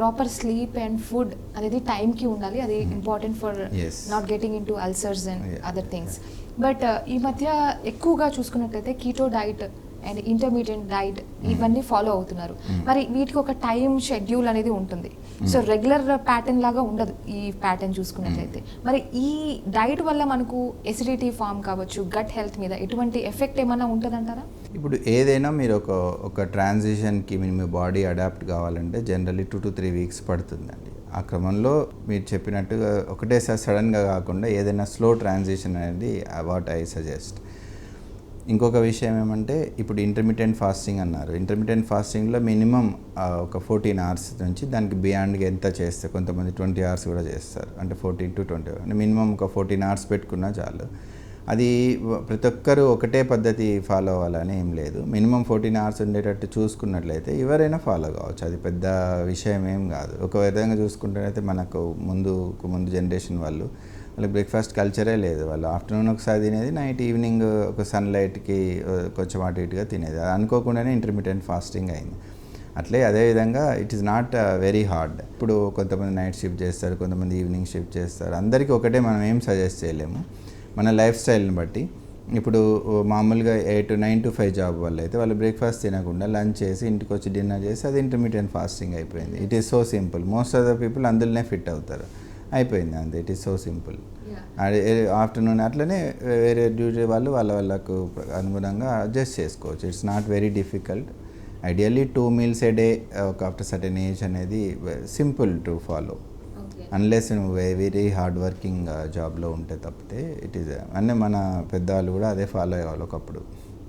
Proper sleep and food అనేది టైంకి ఉండాలి అది important for. Not getting in to ulcers and. Other things but ఈ మధ్య ఎక్కువగా చూసుకున్నట్లయితే keto diet and intermediate diet ఇవన్నీ ఫాలో అవుతున్నారు. Mm. మరి వీటికి ఒక టైం షెడ్యూల్ అనేది ఉంటుంది. సో రెగ్యులర్ ప్యాటర్న్ లాగా ఉండదు ఈ ప్యాటర్న్ చూసుకున్నట్లయితే. మరి ఈ డైట్ వల్ల మనకు ఎసిడిటీ ఫామ్ కావచ్చు గట్ హెల్త్ మీద ఎటువంటి ఎఫెక్ట్ ఏమన్నా ఉంటుందంటారా? ఇప్పుడు ఏదైనా మీరు ఒక ఒక ట్రాన్సిషన్కి మీ మీ బాడీ అడాప్ట్ కావాలంటే generally two to three weeks పడుతుందండి. ఆ క్రమంలో మీరు చెప్పినట్టుగా ఒకటేసారి సడన్గా కాకుండా ఏదైనా స్లో ట్రాన్సిషన్ అనేది వాట్ ఐ సజెస్ట్ ఇంకొక విషయం ఏమంటే ఇప్పుడు ఇంటర్మీడియట్ ఫాస్టింగ్ అన్నారు. ఇంటర్మీడియట్ ఫాస్టింగ్లో మినిమం ఒక ఫోర్టీన్ అవర్స్ నుంచి దానికి బియాండ్గా ఎంత చేస్తే కొంతమంది ట్వంటీ అవర్స్ కూడా చేస్తారు. అంటే ఫోర్టీన్ టు ట్వంటీ అంటే మినిమం ఒక ఫోర్టీన్ అవర్స్ పెట్టుకున్నా చాలు. అది ప్రతి ఒక్కరు ఒకటే పద్ధతి ఫాలో అవ్వాలని ఏం లేదు. మినిమం ఫోర్టీన్ అవర్స్ ఉండేటట్టు చూసుకున్నట్లయితే ఎవరైనా ఫాలో కావచ్చు. అది పెద్ద విషయం ఏం కాదు. ఒక విధంగా చూసుకుంటే మనకు ముందు ముందు జనరేషన్ వాళ్ళు వాళ్ళకి బ్రేక్ఫాస్ట్ కల్చరే లేదు. వాళ్ళు ఆఫ్టర్నూన్ ఒకసారి తినేది నైట్ ఈవినింగ్ ఒక సన్లైట్కి కొంచెం అటు ఇటుగా తినేది. అది అనుకోకుండానే ఇంటర్మీడియట్ ఫాస్టింగ్ అయింది. అట్లే అదేవిధంగా it is not very hard ఇప్పుడు కొంతమంది నైట్ షిఫ్ట్ చేస్తారు కొంతమంది ఈవినింగ్ షిఫ్ట్ చేస్తారు. అందరికీ ఒకటే మనం ఏం సజెస్ట్ చేయలేము. మన లైఫ్ స్టైల్ని బట్టి. ఇప్పుడు మామూలుగా eight nine to five job వల్ల అయితే వాళ్ళు బ్రేక్ఫాస్ట్ తినకుండా లంచ్ చేసి ఇంటికి వచ్చి డిన్నర్ చేసి అది ఇంటర్మీడియట్ ఫాస్టింగ్ అయిపోయింది. It is so simple most of the people అందులోనే ఫిట్ అవుతారు. అయిపోయింది అంతే. It is so simple afternoon అట్లనే వేరే డ్యూటీ వాళ్ళు వాళ్ళ వాళ్ళకు అనుగుణంగా అడ్జస్ట్ చేసుకోవచ్చు. It's not very difficult ideally two meals a day ఒక ఆఫ్టర్ సర్టెన్ ఏజ్ అనేది సింపుల్ టు ఫాలో అన్లెస్ నువ్వు వెరీ హార్డ్ వర్కింగ్ జాబ్లో ఉంటే తప్పితే ఇట్ ఈస్ అన్నీ మన పెద్దవాళ్ళు కూడా అదే ఫాలో అయ్యేవాళ్ళు ఒకప్పుడు.